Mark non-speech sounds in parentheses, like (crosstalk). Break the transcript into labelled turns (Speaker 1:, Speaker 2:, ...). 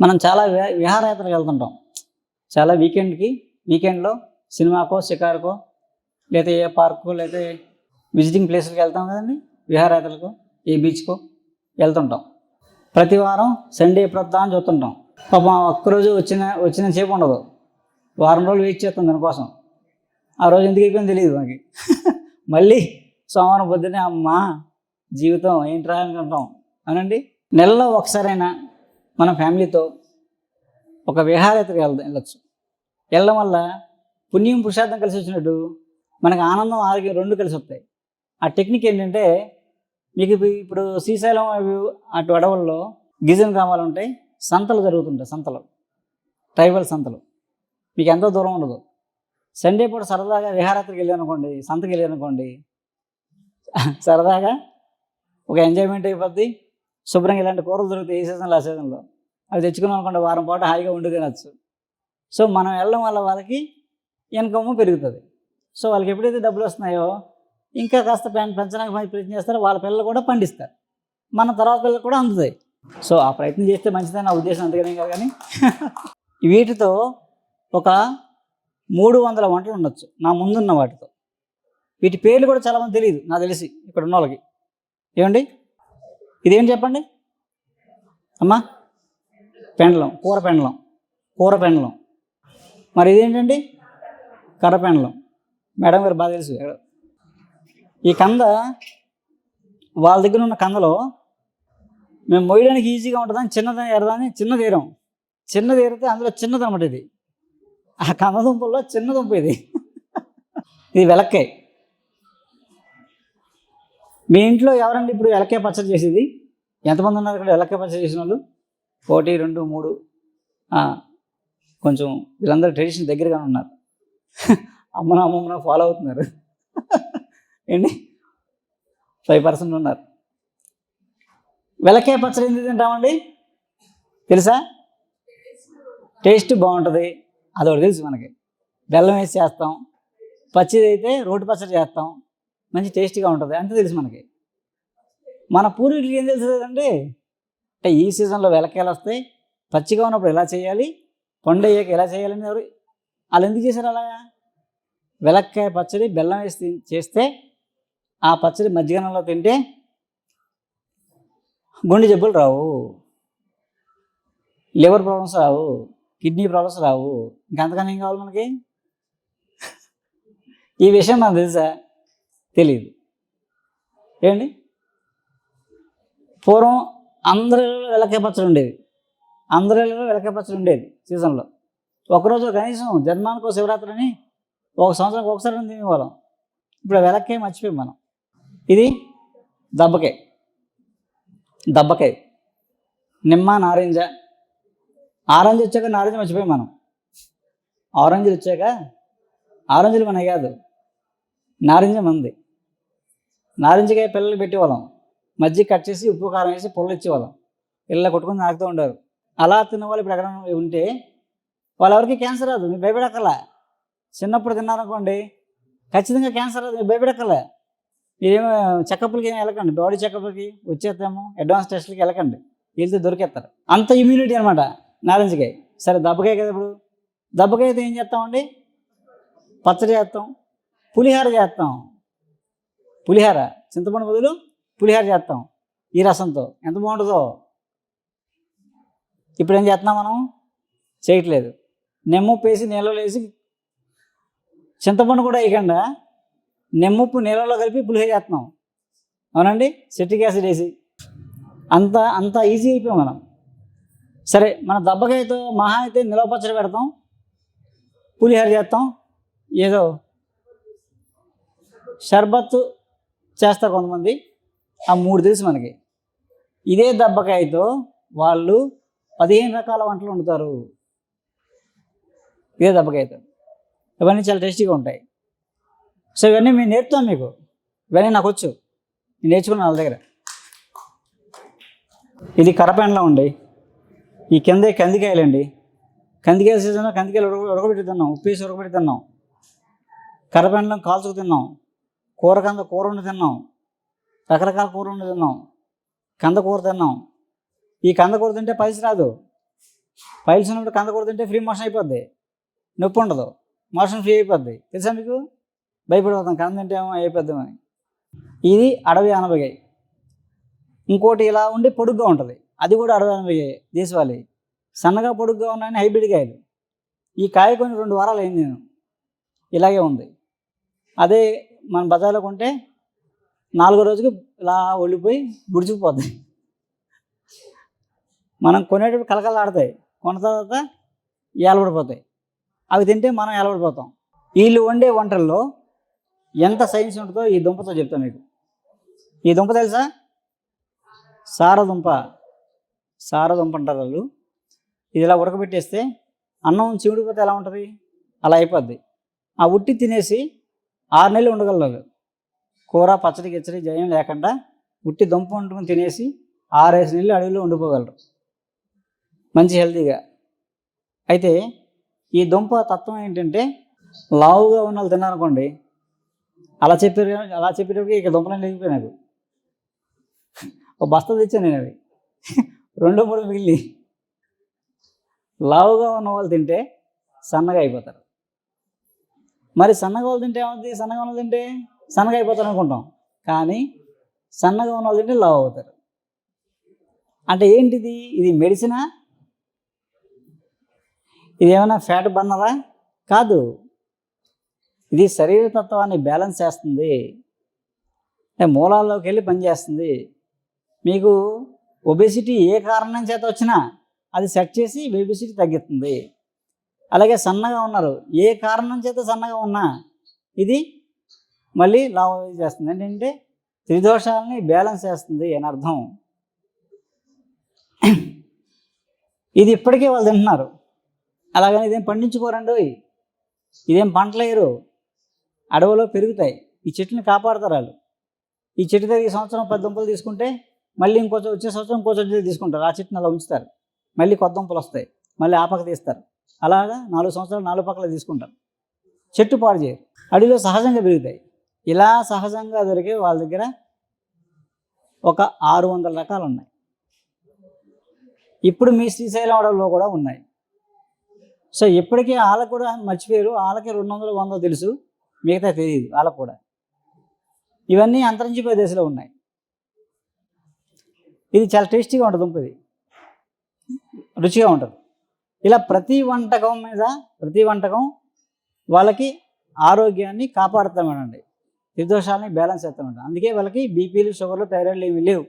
Speaker 1: మనం చాలా విహా- విహారయాత్రలకు వెళ్తుంటాం. చాలా వీకెండ్కి వీకెండ్లో సినిమాకో షికారుకో లేదా ఏ పార్కు లేదా విజిటింగ్ ప్లేస్లకు వెళ్తాం కదండి విహారయాత్రలకు ఏ బీచ్కో వెళ్తుంటాం. ప్రతి వారం సండే ప్రొద్దా అని చూస్తుంటాం. పాపం ఒక్కరోజు వచ్చిన వచ్చిన సేపు ఉండదు. వారం రోజులు వెయిట్ చేస్తాం దానికోసం. ఆ రోజు ఎందుకు అయిపోయింది తెలియదు మనకి (laughs) మళ్ళీ సోమవారం పొద్దునే అమ్మ జీవితం ఏంట్రా అనుకుంటాం. అనండి నెలలో ఒకసారైనా మన ఫ్యామిలీతో ఒక విహారయాత్రకు వెళ్దాం వెళ్ళచ్చు. వెళ్ళడం వల్ల పుణ్యం పురుషార్థం కలిసి వచ్చినట్టు మనకు ఆనందం ఆరోగ్యం రెండు కలిసి వస్తాయి. ఆ టెక్నిక్ ఏంటంటే మీకు ఇప్పుడు- ఇప్పుడు శ్రీశైలం అవి అటు అడవుల్లో గిరిజన గ్రామాలు ఉంటాయి సంతలు జరుగుతుంటాయి సంతలు. ట్రైబల్ సంతలు. మీకు ఎంతో దూరం ఉండదు. సండే పూట సరదాగా విహారయాత్రకు వెళ్ళానుకోండి సంతకి వెళ్ళానుకోండి సరదాగా ఒక ఎంజాయ్మెంట్ అయిపోద్ది. శుభ్రంగా ఇలాంటి కూరలు దొరుకుతాయి ఏ సీజన్లో ఆ సీజన్లో? అవి తెచ్చుకున్నాం అనుకోండి వారం పాటు హాయిగా ఉండి తినచ్చు. సో మనం వెళ్ళడం వల్ల వాళ్ళకి ఇన్కమ్ పెరుగుతుంది. సో వాళ్ళకి ఎప్పుడైతే డబ్బులు వస్తున్నాయో ఇంకా కాస్త పెం- పెంచడానికి మంచి ప్రయత్నం చేస్తారో. వాళ్ళ పిల్లలు కూడా పండిస్తారు. మన తర్వాత పిల్లలు కూడా అందుతాయి. సో ఆ ప్రయత్నం చేస్తే మంచిదని నా ఉద్దేశం. అంతగానే కాదు కానీ (laughs) వీటితో ఒక మూడు వందల వంటలు ఉండొచ్చు. నా ముందున్న వాటితో. వీటి పేర్లు కూడా చాలామంది తెలియదు నాకు తెలిసి ఇక్కడ ఉన్న వాళ్ళకి ఏమండి? ఇదేం చెప్పండి? అమ్మా పెండలం కూర పెండలం కూర పెండలం. మరి ఇదేంటండి? కర్ర పెండలం. మేడం గారు బాగా తెలుసు. ఈ కంద వాళ్ళ దగ్గర ఉన్న కందలో మేము మోయడానికి ఈజీగా ఉంటుందని చిన్నదని ఎరదని చిన్న తీరం చిన్న తీరితే అందులో చిన్నది అనమాట ఇది. ఆ కందదుంపల్లో చిన్న దుంప ఇది. ఇది వెలక్కాయ మీ ఇంట్లో ఎవరండి ఇప్పుడు ఎలకే పచ్చడి చేసేది? ఎంతమంది ఉన్నారు ఇక్కడ ఎలకే పచ్చడి చేసిన వాళ్ళు? ఒకటి రెండు మూడు. కొంచెం వీళ్ళందరూ ట్రెడిషన్ దగ్గరగా ఉన్నారు. అమ్మన అమ్మమ్మన ఫాలో అవుతున్నారు. ఏంటి? ఫైవ్ పర్సెంట్ ఉన్నారు. వెలక్కాయ పచ్చడి ఎందుకు తింటామండి? తెలుసా? టేస్ట్ బాగుంటుంది. అదొకటి తెలుసు మనకి. బెల్లం వేసి చేస్తాం. పచ్చిది అయితే రోటి పచ్చడి చేస్తాం. మంచి టేస్టీగా ఉంటుంది. అంతే తెలుసు మనకి. మన పూర్వీకులకి ఏం తెలుసు కదండి అంటే ఈ సీజన్లో వెలక్కాయలు వస్తాయి పచ్చిగా ఉన్నప్పుడు ఎలా చేయాలి పండు అయ్యాక ఎలా చేయాలని ఎవరు వాళ్ళు ఎందుకు చేశారు అలాగా? వెలక్కాయ పచ్చడి బెల్లం వేసి చేస్తే ఆ పచ్చడి మధ్యాహ్నంలో తింటే గుండె జబ్బులు రావు. లివర్ ప్రాబ్లమ్స్ రావు. కిడ్నీ ప్రాబ్లమ్స్ రావు. ఇంకంతకన్నా ఏం కావాలి మనకి? ఈ విషయం నాకు తెలుసా? తెలియదు ఏంటి? పూర్వం అందరి ఇళ్ళలో వెలకాయ పచ్చడి ఉండేది. అందరి ఇళ్ళలో వెలకాయ పచ్చడి ఉండేది సీజన్లో. ఒకరోజు కనీసం జన్మానికో శివరాత్రి అని ఒక సంవత్సరానికి ఒకసారి తినేవాళ్ళం. ఇప్పుడు వెలక్కాయ మర్చిపోయాం మనం. ఇది దబ్బకాయ. దబ్బకాయ. నిమ్మ నారింజ. ఆరెంజ్ వచ్చాక నారింజ మర్చిపోయాం మనం. ఆరెంజ్లు వచ్చాక ఆరెంజ్లు మనం కాదు. నారింజ మంది. నారింజకాయ పిల్లలు పెట్టేవాళ్ళం. మజ్జిగ కట్ చేసి ఉప్పు కారం వేసి పొల్లు ఇచ్చేవాళ్ళం. ఇళ్ళ కొట్టుకొని నాకుతూ ఉండరు అలా తిన్న వాళ్ళు ఇప్పుడు ఎక్కడ ఉంటే వాళ్ళెవరికి క్యాన్సర్ రాదు. మీరు భయపడక్కల చిన్నప్పుడు తిన్నారనుకోండి ఖచ్చితంగా క్యాన్సర్ రాదు. మీరు భయపడక్కల మీరేమో చెకప్లకి ఏమి వెళ్ళకండి. బాడీ చెకప్లకి వచ్చేద్దాము అడ్వాన్స్ టెస్ట్లకి వెళ్ళకండి. వెళ్తే దొరికేస్తారు. అంత ఇమ్యూనిటీ అనమాట నారింజకాయ సరే దెబ్బకాయ కదా ఇప్పుడు. దెబ్బకాయ అయితే ఏం చేస్తామండి? పచ్చడి చేస్తాం. పులిహార చేస్తాం. పులిహార. చింతపండు బదులు పులిహోర చేస్తాం ఈ రసంతో. ఎంత బాగుంటుందో. ఇప్పుడు ఏం చేస్తున్నాం మనం? చేయట్లేదు. నెమ్ముప్పు వేసి నీళ్ళలో వేసి చింతపండు కూడా వేయకుండా నెమ్ముప్పు నీళ్ళలో కలిపి పులిహోర చేస్తున్నాం. అవునండి? సిట్రిక్ యాసిడ్ వేసి. అంత అంత ఈజీ అయిపోయాం మనం. సరే మన దెబ్బకాయతో మహా అయితే నిలవ పచ్చడి పెడతాం. పులిహోర చేస్తాం. ఏదో. షర్బత్ చేస్తారు కొంతమంది. ఆ మూడు తెలుసు మనకి. ఇదే దెబ్బకాయతో వాళ్ళు పదిహేను రకాల వంటలు వండుతారు. ఇదే దెబ్బకాయతో. ఇవన్నీ చాలా టేస్టీగా ఉంటాయి. సో ఇవన్నీ మేము నేర్పుతాం మీకు. ఇవన్నీ నాకు వచ్చు. నేను నేర్చుకున్నాను వాళ్ళ దగ్గర. ఇది కరపెండలో ఉండి ఈ కింద కందికాయలండి. కందికాయల సీజన్లో కందికాయలు ఉడక ఉడకబెట్టి తిన్నాం. ఉప్పేసి ఉడకబెట్టి తిన్నాం. కరపెండలం కాల్చుకు తిన్నాం. కూర కంద కూర ఉండి తిన్నాం. రకరకాల కూర తిన్నాం. కందకూర తిన్నాం. ఈ కందకూర తింటే పైస రాదు. పైల్స్ ఉన్నప్పుడు కందకూర తింటే ఫ్రీ మోషన్ అయిపోద్ది. నొప్పి ఉండదు. మోషన్ ఫ్రీ అయిపోద్ది. తెలుసా మీకు? భయపడిపోతాం. కంద తింటే ఏమో అయిపోద్దామని ఇది అడవి అనబగాయి ఇంకోటి ఇలా ఉండి పొడుగ్గా ఉంటుంది. అది కూడా అడవి అనబగాయి దేశవాళీ. సన్నగా పొడుగ్గా ఉన్నాయని హైబ్రిడ్ కాయలు. ఈ కాయ కొన్ని రెండు వారాలు అయింది నేను. ఇలాగే ఉంది. అదే మన బజార్లో కొంటే నాలుగో రోజుకి ఇలా ఒళ్ళిపోయి గుడిచిపోద్ది మనం కొనేటప్పుడు కలకలాడతాయి కొన్న తర్వాత ఏలబడిపోతాయి. అవి తింటే మనం ఏలబడిపోతాం. వీళ్ళు వండే వంటల్లో ఎంత సైన్స్ ఉంటుందో ఈ దుంపతో చెప్తాను మీకు. ఈ దుంప తెలుసా? సారదుంప సారదుంప అంటారు వాళ్ళు. ఇది ఇలా ఉడకబెట్టేస్తే అన్నం చిమిడిపోతే ఎలా ఉంటుంది? అలా అయిపోద్ది. ఆ ఉట్టి తినేసి ఆరు నెలలు ఉండగలరు కూర పచ్చడి గిచ్చడి జయం లేకుండా ఉట్టి దుంప వండుకొని తినేసి ఆరేసి నీళ్ళు అడవిలో ఉండిపోగలరు. మంచి హెల్తీగా. అయితే ఈ దుంప తత్వం ఏంటంటే లావుగా ఉన్న వాళ్ళు తిన్నారనుకోండి అలా చెప్పారు అలా చెప్పేటప్పుడు ఇక దుంపలని లేకపోయి నాకు ఒక బస్తా తెచ్చాను నేను అవి. రెండు మూడు మిగిలి లావుగా ఉన్న వాళ్ళు తింటే సన్నగా అయిపోతారు. మరి సన్నగా వాళ్ళు తింటే ఏమవుతుంది సన్నగా ఉన్నది వాళ్ళు తింటే సన్నగా అయిపోతారు అనుకుంటాం. కానీ సన్నగా ఉన్న వాళ్ళు లవ్ అవుతారు. అంటే ఏంటిది? ఇది మెడిసినా? ఇది ఏమైనా ఫ్యాట్ బర్నరా? కాదు. ఇది శరీర తత్వాన్ని బ్యాలెన్స్ చేస్తుంది. అంటే మూలాల్లోకి వెళ్ళి పనిచేస్తుంది. మీకు ఒబెసిటీ ఏ కారణం చేత వచ్చినా అది సెట్ చేసి ఒబెసిటీ తగ్గిస్తుంది. అలాగే సన్నగా ఉన్నారు. ఏ కారణం చేత సన్నగా ఉన్నా ఇది మళ్ళీ లాభం చేస్తుంది ఏంటంటే త్రిదోషాలని బ్యాలెన్స్ చేస్తుంది అని అర్థం. ఇది ఇప్పటికే వాళ్ళు తింటున్నారు. అలాగని ఇదేం పండించుకోరండి ఇదేం పంటలేరు అడవిలో పెరుగుతాయి. ఈ చెట్టుని కాపాడతారు వాళ్ళు. ఈ చెట్టు దగ్గర ఈ సంవత్సరం పది దుంపలు తీసుకుంటే మళ్ళీ ఇంకో వచ్చే సంవత్సరం ఇంకో చెట్టు తీసుకుంటారు. ఆ చెట్టుని అలా ఉంచుతారు. మళ్ళీ కొత్త దుంపలు వస్తాయి. మళ్ళీ ఆ పక్క తీస్తారు. అలాగా నాలుగు సంవత్సరాలు నాలుగు పక్కల తీసుకుంటారు. చెట్టు పాడు చేయరు. అడవిలో సహజంగా పెరుగుతాయి. ఇలా సహజంగా దొరికే వాళ్ళ దగ్గర ఒక ఆరు వందల రకాలు ఉన్నాయి. ఇప్పుడు మీ శ్రీశైలం అడవిలో కూడా ఉన్నాయి. సో ఇప్పటికీ వాళ్ళకు కూడా మర్చిపోయారు. వాళ్ళకి రెండు వందలు వందో తెలుసు. మిగతా తెలియదు వాళ్ళకు కూడా. ఇవన్నీ అంతరించిపోయే దశలో ఉన్నాయి. ఇది చాలా టేస్టీగా ఉంటుంది దుంప రుచిగా ఉంటుంది. ఇలా ప్రతి వంటకం మీద ప్రతి వంటకం వాళ్ళకి ఆరోగ్యాన్ని కాపాడుతామనండి. నిర్దోషాలని బ్యాలెన్స్ చేస్తామంట అందుకే వాళ్ళకి బీపీలు షుగర్లు థైరాయిడ్లు ఏమీ లేవు.